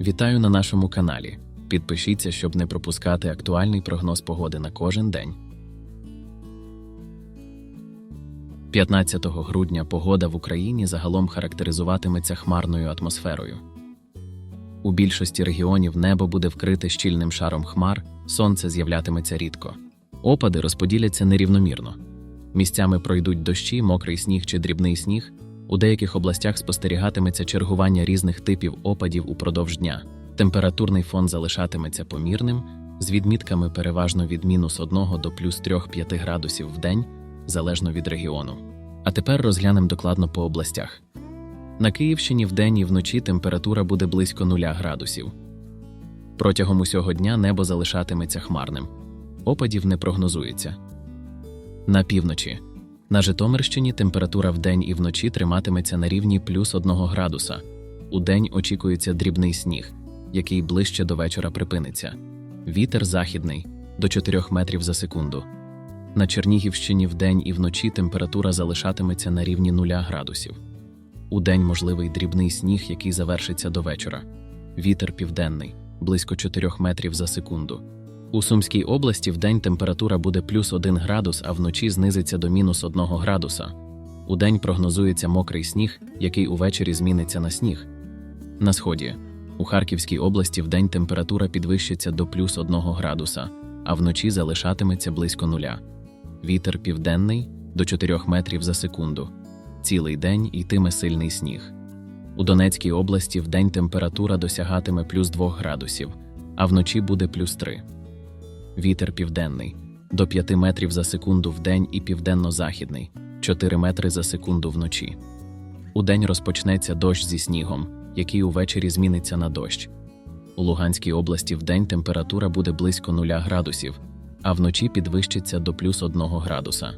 Вітаю на нашому каналі. Підпишіться, щоб не пропускати актуальний прогноз погоди на кожен день. 15 грудня погода в Україні загалом характеризуватиметься хмарною атмосферою. У більшості регіонів небо буде вкрите щільним шаром хмар, сонце з'являтиметься рідко. Опади розподіляться нерівномірно. Місцями пройдуть дощі, мокрий сніг чи дрібний сніг. У деяких областях спостерігатиметься чергування різних типів опадів упродовж дня. Температурний фон залишатиметься помірним, з відмітками переважно від мінус 1 до плюс 3-5 градусів в день, залежно від регіону. А тепер розглянемо докладно по областях. На Київщині вдень і вночі температура буде близько 0 градусів. Протягом усього дня небо залишатиметься хмарним. Опадів не прогнозується. На півночі. На Житомирщині температура вдень і вночі триматиметься на рівні плюс 1 градуса. Удень очікується дрібний сніг, який ближче до вечора припиниться. Вітер західний до 4 метрів за секунду. На Чернігівщині вдень і вночі температура залишатиметься на рівні 0 градусів. Удень можливий дрібний сніг, який завершиться до вечора. Вітер південний близько 4 метрів за секунду. У Сумській області вдень температура буде плюс 1 градус, а вночі знизиться до мінус 1 градуса. Удень прогнозується мокрий сніг, який увечері зміниться на сніг. На сході. У Харківській області вдень температура підвищиться до плюс 1 градуса, а вночі залишатиметься близько нуля. Вітер південний до 4 метрів за секунду. Цілий день йтиме сильний сніг. У Донецькій області вдень температура досягатиме плюс 2 градусів, а вночі буде плюс 3. Вітер південний до 5 метрів за секунду вдень і південно-західний 4 метри за секунду вночі. Удень розпочнеться дощ зі снігом, який увечері зміниться на дощ. У Луганській області вдень температура буде близько 0 градусів, а вночі підвищиться до плюс 1 градуса.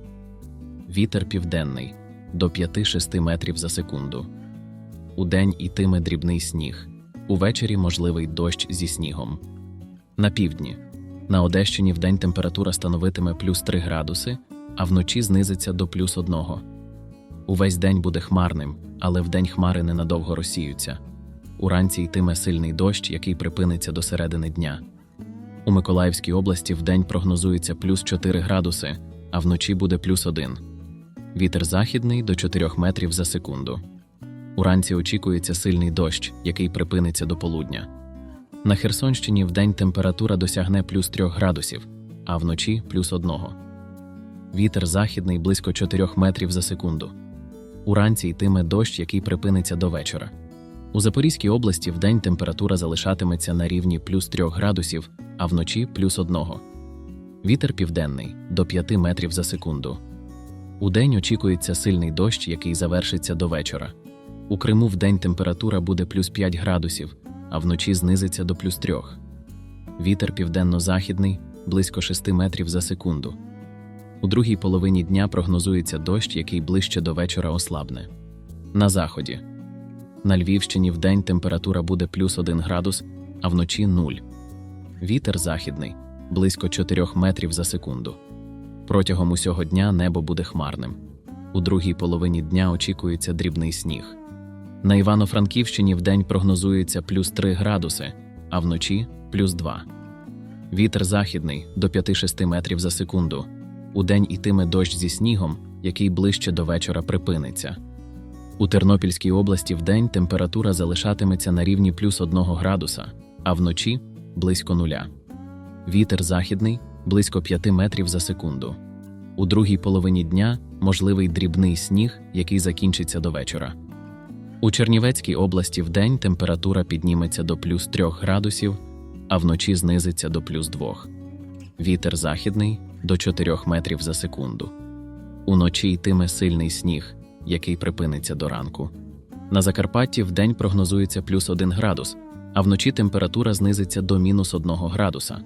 Вітер південний до 5-6 метрів за секунду. Удень ітиме дрібний сніг. Увечері можливий дощ зі снігом. На півдні. На Одещині вдень температура становитиме плюс 3 градуси, а вночі знизиться до плюс 1. Увесь день буде хмарним, але вдень хмари ненадовго розсіються. Уранці йтиме сильний дощ, який припиниться до середини дня. У Миколаївській області вдень прогнозується плюс 4 градуси, а вночі буде плюс 1. Вітер західний до 4 метрів за секунду. Уранці очікується сильний дощ, який припиниться до полудня. На Херсонщині вдень температура досягне плюс 3 градусів, а вночі плюс 1. Вітер західний близько 4 метрів за секунду. Уранці йтиме дощ, який припиниться до вечора. У Запорізькій області вдень температура залишатиметься на рівні плюс 3 градусів, а вночі плюс 1. Вітер південний до 5 метрів за секунду. Удень очікується сильний дощ, який завершиться до вечора. У Криму вдень температура буде плюс 5 градусів, а вночі знизиться до плюс 3. Вітер південно-західний близько 6 метрів за секунду. У другій половині дня прогнозується дощ, який ближче до вечора ослабне. На заході. На Львівщині вдень температура буде плюс 1 градус, а вночі 0. Вітер західний близько 4 метрів за секунду. Протягом усього дня небо буде хмарним. У другій половині дня очікується дрібний сніг. На Івано-Франківщині вдень прогнозується плюс 3 градуси, а вночі плюс 2. Вітер західний до 5-6 метрів за секунду. Удень ітиме дощ зі снігом, який ближче до вечора припиниться. У Тернопільській області вдень температура залишатиметься на рівні плюс 1 градуса, а вночі близько нуля. Вітер західний близько 5 метрів за секунду. У другій половині дня можливий дрібний сніг, який закінчиться до вечора. У Чернівецькій області вдень температура підніметься до плюс 3 градусів, а вночі знизиться до плюс 2. Вітер західний до 4 метрів за секунду. Уночі йтиме сильний сніг, який припиниться до ранку. На Закарпатті вдень прогнозується плюс 1 градус, а вночі температура знизиться до мінус 1 градуса.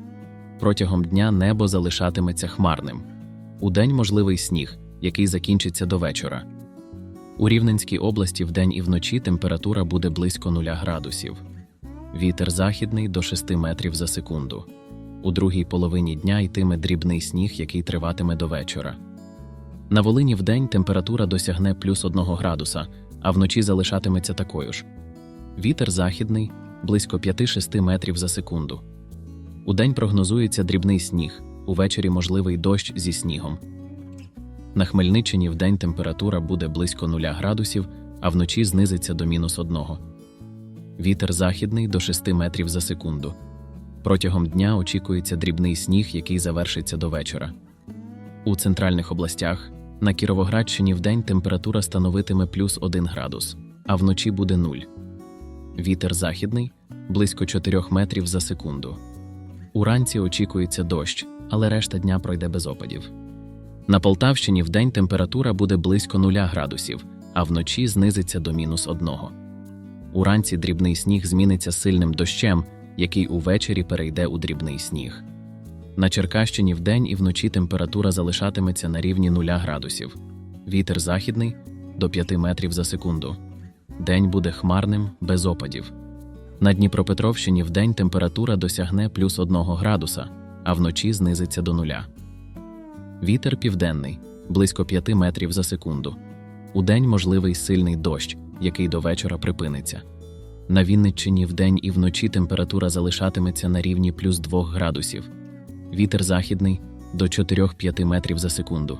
Протягом дня небо залишатиметься хмарним. Удень можливий сніг, який закінчиться до вечора. У Рівненській області вдень і вночі температура буде близько 0 градусів. Вітер західний до 6 метрів за секунду. У другій половині дня йтиме дрібний сніг, який триватиме до вечора. На Волині вдень температура досягне плюс 1 градуса, а вночі залишатиметься такою ж. Вітер західний близько 5-6 метрів за секунду. Удень прогнозується дрібний сніг, увечері можливий дощ зі снігом. На Хмельниччині вдень температура буде близько 0 градусів, а вночі знизиться до мінус 1. Вітер західний до 6 метрів за секунду. Протягом дня очікується дрібний сніг, який завершиться до вечора. У центральних областях на Кіровоградщині вдень температура становитиме плюс 1 градус, а вночі буде 0. Вітер західний близько 4 метрів за секунду. Уранці очікується дощ, але решта дня пройде без опадів. На Полтавщині вдень температура буде близько 0 градусів, а вночі знизиться до мінус 1. Уранці дрібний сніг зміниться сильним дощем, який увечері перейде у дрібний сніг. На Черкащині вдень і вночі температура залишатиметься на рівні 0 градусів. Вітер західний до 5 метрів за секунду. День буде хмарним, без опадів. На Дніпропетровщині вдень температура досягне плюс 1 градуса, а вночі знизиться до нуля. Вітер південний близько 5 метрів за секунду. Удень можливий сильний дощ, який до вечора припиниться. На Вінниччині вдень і вночі температура залишатиметься на рівні плюс 2 градусів. Вітер західний до 4-5 метрів за секунду.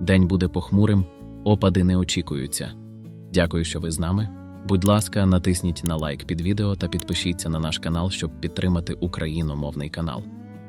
День буде похмурим, опади не очікуються. Дякую, що ви з нами. Будь ласка, натисніть на лайк під відео та підпишіться на наш канал, щоб підтримати україномовний канал.